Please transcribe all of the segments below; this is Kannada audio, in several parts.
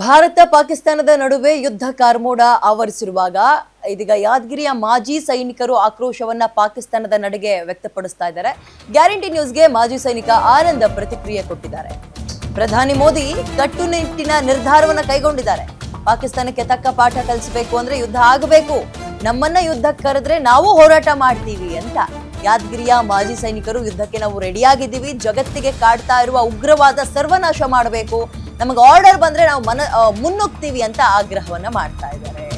ಭಾರತ ಪಾಕಿಸ್ತಾನದ ನಡುವೆ ಯುದ್ಧ ಕಾರ್ಮೋಡ ಆವರಿಸಿರುವಾಗ ಇದೀಗ ಯಾದಗಿರಿಯ ಮಾಜಿ ಸೈನಿಕರು ಆಕ್ರೋಶವನ್ನ ಪಾಕಿಸ್ತಾನದ ನಡೆಗೆ ವ್ಯಕ್ತಪಡಿಸ್ತಾ ಇದ್ದಾರೆ. ಗ್ಯಾರಂಟಿ ನ್ಯೂಸ್ಗೆ ಮಾಜಿ ಸೈನಿಕ ಆನಂದ್ ಪ್ರತಿಕ್ರಿಯೆ ಕೊಟ್ಟಿದ್ದಾರೆ. ಪ್ರಧಾನಿ ಮೋದಿ ಕಟ್ಟುನಿಟ್ಟಿನ ನಿರ್ಧಾರವನ್ನು ಕೈಗೊಂಡಿದ್ದಾರೆ. ಪಾಕಿಸ್ತಾನಕ್ಕೆ ತಕ್ಕ ಪಾಠ ಕಲಿಸಬೇಕು ಅಂದ್ರೆ ಯುದ್ಧ ಆಗಬೇಕು. ನಮ್ಮನ್ನ ಯುದ್ಧಕ್ಕೆ ಕರೆದ್ರೆ ನಾವು ಹೋರಾಟ ಮಾಡ್ತೀವಿ ಅಂತ ಯಾದಗಿರಿಯ ಮಾಜಿ ಸೈನಿಕರು ಯುದ್ಧಕ್ಕೆ ನಾವು ರೆಡಿಯಾಗಿದ್ದೀವಿ. ಜಗತ್ತಿಗೆ ಕಾಡ್ತಾ ಇರುವ ಉಗ್ರವಾದ ಸರ್ವನಾಶ ಮಾಡಬೇಕು. ನಮಗೆ ಆರ್ಡರ್ ಬಂದ್ರೆ ನಾವು ಮನ ಮುನ್ನುಗ್ತೀವಿ ಅಂತ ಆಗ್ರಹವನ್ನ ಮಾಡ್ತಾ ಇದ್ದಾರೆ.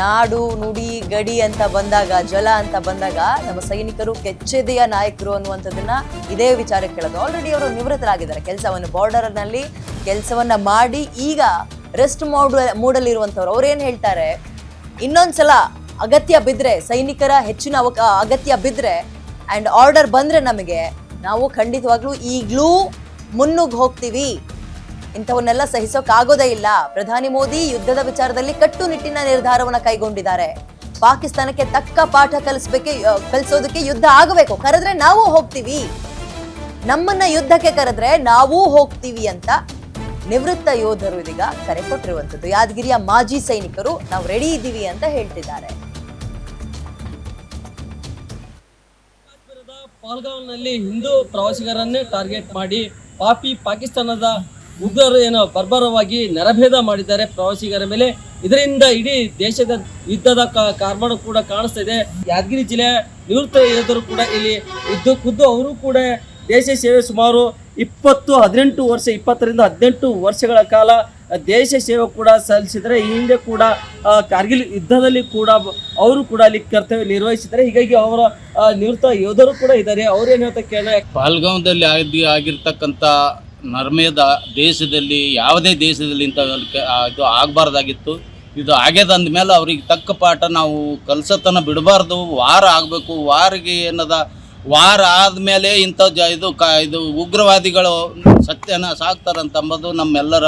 ನಾಡು, ನುಡಿ, ಗಡಿ ಅಂತ ಬಂದಾಗ, ಜಲ ಅಂತ ಬಂದಾಗ ನಮ್ಮ ಸೈನಿಕರು ಕೆಚ್ಚೆದೆಯ ನಾಯಕರು ಅನ್ನುವಂಥದ್ದನ್ನ ಇದೇ ವಿಚಾರ ಕೇಳೋದು. ಆಲ್ರೆಡಿ ಅವರು ನಿವೃತ್ತರಾಗಿದ್ದಾರೆ. ಕೆಲಸವನ್ನು ಬಾರ್ಡರ್ನಲ್ಲಿ ಕೆಲಸವನ್ನ ಮಾಡಿ ಈಗ ರೆಸ್ಟ್ ಮೂಡ್ ಅವ್ರು ಏನ್ ಹೇಳ್ತಾರೆ? ಇನ್ನೊಂದ್ಸಲ ಅಗತ್ಯ ಬಿದ್ರೆ, ಸೈನಿಕರ ಹೆಚ್ಚಿನ ಅಗತ್ಯ ಬಿದ್ರೆ ಅಂಡ್ ಆರ್ಡರ್ ಬಂದ್ರೆ ನಮಗೆ, ನಾವು ಖಂಡಿತವಾಗ್ಲೂ ಈಗ್ಲೂ ಮುನ್ನುಗ್ ಹೋಗ್ತೀವಿ. ಇಂಥವನ್ನೆಲ್ಲ ಸಹಿಸೋಕ್ ಆಗೋದೇ ಇಲ್ಲ. ಪ್ರಧಾನಿ ಮೋದಿ ಯುದ್ಧದ ವಿಚಾರದಲ್ಲಿ ಕಟ್ಟುನಿಟ್ಟಿನ ನಿರ್ಧಾರವನ್ನ ಕೈಗೊಂಡಿದ್ದಾರೆ. ಪಾಕಿಸ್ತಾನಕ್ಕೆ ತಕ್ಕ ಪಾಠ ಕಲಿಸ್ಬೇಕೆ ಕಲಿಸೋದಕ್ಕೆ ಯುದ್ಧ ಆಗಬೇಕು. ಕರೆದ್ರೆ ನಾವು ಹೋಗ್ತೀವಿ. ನಮ್ಮನ್ನ ಯುದ್ಧಕ್ಕೆ ಕರೆದ್ರೆ ನಾವೂ ಹೋಗ್ತೀವಿ ಅಂತ ನಿವೃತ್ತ ಯೋಧರು ಇದೀಗ ಕರೆ ಕೊಟ್ಟಿರುವಂತದ್ದು ಯಾದಗಿರಿಯ ಮಾಜಿ ಸೈನಿಕರು ನಾವು ರೆಡಿ ಇದ್ದೀವಿ ಅಂತ ಹೇಳ್ತಿದ್ದಾರೆ. ಪಾಲ್ಗಾವ್ನಲ್ಲಿ ಹಿಂದೂ ಪ್ರವಾಸಿಗರನ್ನೇ ಟಾರ್ಗೆಟ್ ಮಾಡಿ ಪಾಪಿ ಪಾಕಿಸ್ತಾನದ ಉಗ್ರರು ಏನೋ ಬರ್ಬರವಾಗಿ ನರಭೇದ ಮಾಡಿದ್ದಾರೆ ಪ್ರವಾಸಿಗರ ಮೇಲೆ. ಇದರಿಂದ ಇಡೀ ದೇಶದ ಯುದ್ಧದ ಕಾ- ಕಾರ್ಬಾರ ಕೂಡ ಕಾಣಿಸ್ತಾ ಇದೆ. ಯಾದಗಿರಿ ಜಿಲ್ಲೆ ನಿವೃತ್ತ ಯೋಧರು ಕೂಡ ಇಲ್ಲಿ ಇದ್ದು ಖುದ್ದು ಅವರು ಕೂಡ ದೇಶ ಸೇವೆ ಸುಮಾರು ಇಪ್ಪತ್ತು, ಹದಿನೆಂಟು ವರ್ಷ, ಇಪ್ಪತ್ತರಿಂದ ಹದಿನೆಂಟು ವರ್ಷಗಳ ಕಾಲ ದೇಶ ಸೇವೆ ಕೂಡ ಸಲ್ಲಿಸಿದರೆ ಈ ಹಿಂದೆ ಕೂಡ ಕಾರ್ಗಿಲ್ ಯುದ್ಧದಲ್ಲಿ ಕೂಡ ಅವರು ಕೂಡ ಅಲ್ಲಿ ಕರ್ತವ್ಯ ನಿರ್ವಹಿಸಿದ್ದಾರೆ. ಹೀಗಾಗಿ ಅವರ ನಿವೃತ್ತ ಯೋಧರು ಕೂಡ ಇದ್ದಾರೆ. ಅವ್ರೇನು ಹೇಳ್ತಾ ಕೇಳ ಪಾಲ್ಗಾಂವ್ದಲ್ಲಿ ಆಗಿ, ಆಗಿರ್ತಕ್ಕಂಥ ನರ್ಮೇದ ದೇಶದಲ್ಲಿ ಯಾವುದೇ ದೇಶದಲ್ಲಿ ಇಂಥ ಇದು ಆಗಬಾರ್ದಾಗಿತ್ತು. ಇದು ಆಗ್ಯದ ಅಂದಮೇಲೆ ಅವ್ರಿಗೆ ತಕ್ಕ ಪಾಠ ನಾವು ಕಲ್ಸತನ ಬಿಡಬಾರ್ದು. ವಾರ ಆಗಬೇಕು. ವಾರಿಗೆ ಏನದ? ವಾರ ಆದಮೇಲೆ ಇಂಥ ಜ ಇದು ಕ ಇದು ಉಗ್ರವಾದಿಗಳು ಸತ್ಯನ ಸಾಕ್ತಾರಂತಂಬುದು ನಮ್ಮೆಲ್ಲರ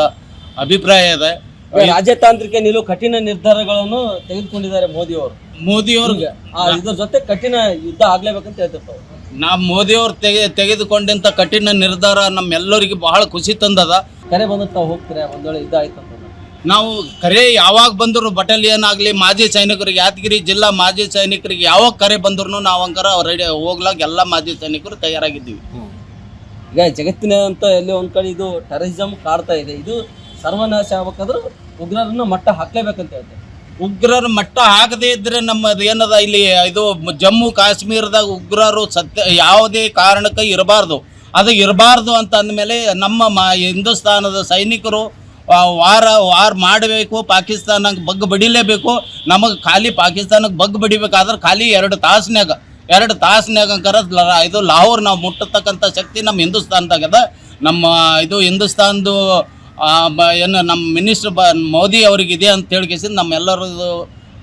ಅಭಿಪ್ರಾಯ ಇದೆ. ರಾಜತಾಂತ್ರಿಕ ನಿಲುವು ಕಠಿಣ ನಿರ್ಧಾರಗಳನ್ನು ತೆಗೆದುಕೊಂಡಿದ್ದಾರೆ ಮೋದಿ ಅವರು ಮೋದಿಯವ್ರಿಗೆ. ಆ, ಇದ್ರ ಜೊತೆ ಕಠಿಣ ಯುದ್ಧ ಆಗ್ಲೇಬೇಕಂತ ಹೇಳ್ತಿರ್ತಾರೆ ನಾವು ಮೋದಿಯವ್ರು ತೆಗೆ ತೆಗೆದುಕೊಂಡಂಥ ಕಠಿಣ ನಿರ್ಧಾರ ನಮ್ಮೆಲ್ಲರಿಗೆ ಬಹಳ ಖುಷಿ ತಂದದ. ಕರೆ ಬಂದು ತಾವು ಹೋಗ್ತೀರಾ? ಒಂದೊಳ್ಳೆ ವೇಳೆ ಯುದ್ಧ ನಾವು ಕರೆ ಯಾವಾಗ ಬಂದರು ಬಟಾಲಿಯನ್ ಆಗಲಿ ಮಾಜಿ ಸೈನಿಕರಿಗೆ ಯಾದಗಿರಿ ಜಿಲ್ಲಾ ಮಾಜಿ ಸೈನಿಕರಿಗೆ ಯಾವಾಗ ಕರೆ ಬಂದ್ರು ನಾವು ಹಂಗಾರ ರೆಡಿ ಹೋಗ್ಲಾಗ ಎಲ್ಲ ಮಾಜಿ ಸೈನಿಕರು ತಯಾರಾಗಿದ್ದೀವಿ. ಈಗ ಜಗತ್ತಿನ ಅಂತ ಎಲ್ಲಿ ಒಂದು ಕಡೆ ಇದು ಟೆರರಿಸಂ ಕಾಡ್ತಾ ಇದೆ. ಇದು ಸರ್ವನಾಶ ಆಗ್ಬೇಕಾದ್ರೂ ಉಗ್ರರನ್ನು ಮಟ್ಟ ಹಾಕ್ಲೇಬೇಕಂತ ಹೇಳ್ತಾರೆ. ಉಗ್ರರ ಮಟ್ಟ ಹಾಕದೇ ಇದ್ರೆ ನಮ್ಮದು ಏನದ ಇಲ್ಲಿ ಇದು ಜಮ್ಮು ಕಾಶ್ಮೀರದಾಗ ಉಗ್ರರು ಸತ್ಯ ಯಾವುದೇ ಕಾರಣಕ್ಕೆ ಇರಬಾರ್ದು. ಅದು ಇರಬಾರ್ದು ಅಂತ ಅಂದಮೇಲೆ ನಮ್ಮ ಮಾ ಹಿಂದೂಸ್ತಾನದ ಸೈನಿಕರು ವಾರ ವಾರ ಮಾಡಬೇಕು ಪಾಕಿಸ್ತಾನಕ್ಕೆ ಬಗ್ಗ ಬಡಿಲೇಬೇಕು. ನಮಗೆ ಖಾಲಿ ಪಾಕಿಸ್ತಾನಕ್ಕೆ ಬಗ್ಗ ಬಡಿಬೇಕಾದ್ರೆ ಖಾಲಿ ಎರಡು ತಾಸಿನಾಗ ಎರಡು ಲ- ಇದು ಲಾಹೋರ್ ನಾವು ಮುಟ್ಟತಕ್ಕಂಥ ಶಕ್ತಿ ನಮ್ಮ ಹಿಂದೂಸ್ತಾನದಾಗದ ನಮ್ಮ ಇದು ಹಿಂದೂಸ್ತಾನದು ಏನು ನಮ್ಮ ಮಿನಿಸ್ಟರ್ ಬ ಮೋದಿ ಅವ್ರಿಗಿದೆ ಇದೆ ಅಂತ ಹೇಳ್ಕೇಸಿಂದ ನಮ್ಮೆಲ್ಲರದು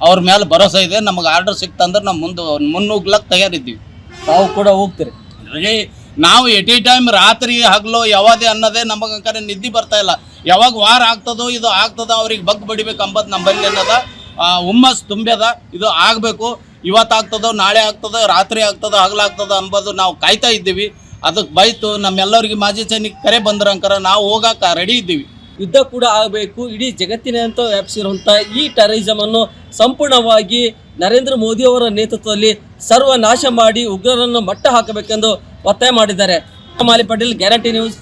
ಅವ್ರ ಮೇಲೆ ಭರೋಸೆ ಇದೆ ನಮಗೆ ಆರ್ಡರ್ ಸಿಕ್ತಂದ್ರೆ ನಾವು ಮುಂದೆ ಮುನ್ನುಗ್ಲಕ್ಕೆ ತಯಾರಿದ್ದೀವಿ. ತಾವು ಕೂಡ ಹೋಗ್ತೀರಿ. ಹಾಗೆ ನಾವು ಎಟ್ ಎ ಟೈಮ್ ರಾತ್ರಿ ಹಗಲು ಯಾವುದೇ ಅನ್ನೋದೇ ನಮಗೆ ಅಂಕರೆ ನಿದ್ದೆ ಬರ್ತಾ ಇಲ್ಲ. ಯಾವಾಗ ವಾರ ಆಗ್ತದೋ ಇದು ಆಗ್ತದೋ ಅವ್ರಿಗೆ ಬಗ್ ಬಡಿಬೇಕು ಅಂಬದು ನಮ್ಮಲ್ಲಿ ಅನ್ನೋದ ಹುಮ್ಮಸ್ ತುಂಬ್ಯದ ಇದು ಆಗಬೇಕು. ಇವತ್ತು ಆಗ್ತದೋ ನಾಳೆ ಆಗ್ತದೋ ರಾತ್ರಿ ಆಗ್ತದೋ ಹಗಲಾಗ್ತದೋ ಅಂಬೋದು ನಾವು ಕಾಯ್ತಾ ಇದ್ದೀವಿ. ಅದಕ್ಕೆ ಬೈತು, ನಮ್ಮೆಲ್ಲರಿಗೆ ಮಾಜಿ ಸೈನಿಕ ಕರೆ ಬಂದ್ರಂಕರ ನಾವು ಹೋಗಾಕ ರೆಡಿ ಇದ್ದೀವಿ. ಯುದ್ಧ ಕೂಡ ಆಗಬೇಕು, ಇಡೀ ಜಗತ್ತಿನಾದ್ಯಂತ ವ್ಯಾಪಿಸಿರುವಂಥ ಈ ಟೆರರಿಸಮ್ ಅನ್ನು ಸಂಪೂರ್ಣವಾಗಿ ನರೇಂದ್ರ ಮೋದಿ ಅವರ ನೇತೃತ್ವದಲ್ಲಿ ಸರ್ವನಾಶ ಮಾಡಿ ಉಗ್ರರನ್ನು ಮಟ್ಟ ಹಾಕಬೇಕೆಂದು ಒತ್ತಾಯ ಮಾಡಿದ್ದಾರೆ. Mali Patel, guarantee news.